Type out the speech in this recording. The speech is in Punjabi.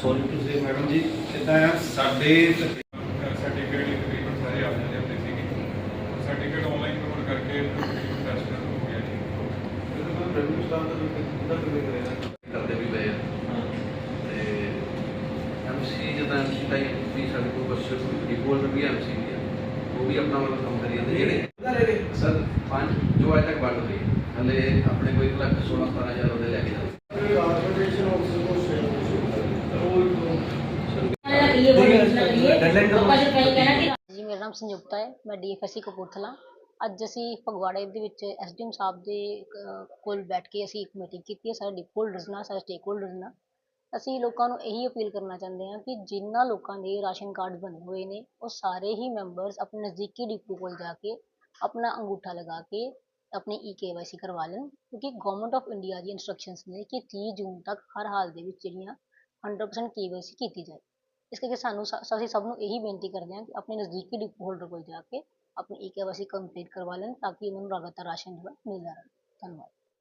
ਸੌਰੀ ਟੂ ਸੇ ਮੈਡਮ ਜੀ ਇਦਾਂ ਆ ਸਾਡੇ ਸਰਟੀਫਿਕੇਟ ਲਈ ਤਕਰੀਬਨ ਸਾਰੇ ਆ ਜਾਂਦੇ ਹੁੰਦੇ ਸੀਗੇ। ਸਰਟੀਫਿਕੇਟ ਆਨਲਾਈਨ ਕਵਰ ਕਰਕੇ ਤਕਰੀਬਨ ਫੈਸਲਾ ਹੋ ਗਿਆ ਜੀ। ਰੈਵਨਿਊ ਸਟਾਫ ਦਾ ਕਿੰਨਾ ਕਿੰਨੇ ਕਰੇਗਾ ਕਰਦੇ ਵੀ ਪਏ ਆ। ਤੇ ਐਮਸੀ ਜਦੋਂ ਐਮਸੀ ਟਾਈਪ ਵੀ ਸਾਡੇ ਕੋਲ ਕੁਛ ਰਿਪੋਰਟ ਵੀ ਐਮਸੀ ਦੀ ਆ। ਉਹ ਵੀ ਆਪਣਾ ਵਾਲਾ ਕੰਮ ਕਰੀ ਜਾਂਦੇ ਜਿਹੜੇ। ਸਰ ਪੰਜ ਜੋ ਅਜੇ ਤੱਕ ਬੰਦ ਹੋਈ ਹਲੇ ਆਪਣੇ ਕੋਈ 1 ਲੱਖ 16 17000 ਉਹਦੇ ਲੈ ਕੇ ਜੀ ਮੇਰਾ ਨਾਮ ਸੰਯੁਕਤਾ ਹੈ। ਮੈਂ ਡੀਐਫਐਸਸੀ ਕਪੂਰਥਲਾ। ਅੱਜ ਅਸੀਂ ਫਗਵਾੜੇ ਦੇ ਵਿੱਚ ਐਸਡੀਐਮ ਸਾਹਿਬ ਦੇ ਅਹ, ਕੋਲ ਬੈਠ ਕੇ ਅਸੀਂ ਇੱਕ ਮੀਟਿੰਗ ਕੀਤੀ ਹੈ ਸਾਰੇ ਡਿਪ ਹੋਲਡਰਸ ਨਾਲ ਸਾਰੇ ਸਟੇਕ ਹੋਲਡਰਸ ਨਾਲ। ਅਸੀਂ ਲੋਕਾਂ ਨੂੰ ਇਹੀ ਅਪੀਲ ਕਰਨਾ ਚਾਹੁੰਦੇ ਹਾਂ ਕਿ ਜਿਨ੍ਹਾਂ ਲੋਕਾਂ ਦੇ ਰਾਸ਼ਨ ਕਾਰਡ ਬਣੇ ਹੋਏ ਨੇ ਉਹ ਸਾਰੇ ਹੀ ਮੈਂਬਰਸ ਆਪਣੇ ਨਜ਼ਦੀਕੀ ਡਿਪੂ ਕੋਲ ਜਾ ਕੇ ਆਪਣਾ ਅੰਗੂਠਾ ਲਗਾ ਕੇ ਆਪਣੀ ਈ ਕੇਵਾਈਸੀ ਕਰਵਾ ਲੈਣ। ਕਿਉਂਕਿ ਗਵਰਨਮੈਂਟ ਆਫ ਇੰਡੀਆ ਦੀ ਇਨਸਟਰਕਸ਼ਨਸ ਨੇ ਕਿ 30 ਜੂਨ ਤੱਕ ਹਰ ਹਾਲ ਦੇ ਵਿੱਚ ਜਿਹੜੀਆਂ 100% ਕੇਵਾਈਸੀ ਕੀਤੀ ਜਾਏ। ਇਸ ਕਰਕੇ ਸਾਨੂੰ ਸ- ਅਸੀਂ ਸਭ ਨੂੰ ਇਹੀ ਬੇਨਤੀ ਕਰਦੇ ਹਾਂ ਕਿ ਆਪਣੇ ਨਜ਼ਦੀਕੀ ਡਿਪੂ ਹੋਲਡਰ ਕੋਲ ਜਾ ਕੇ ਆਪਣੀ ਈ ਕੇਵਾਈਸੀ ਕੰਪਲੀਟ ਕਰਵਾ ਲੈਣ ਤਾਂ ਕਿ ਉਹਨਾਂ ਨੂੰ ਲਗਾਤਾਰ ਰਾਸ਼ਨ ਜਿਹੜਾ ਮਿਲਦਾ ਰਹੇ। ਧੰਨਵਾਦ।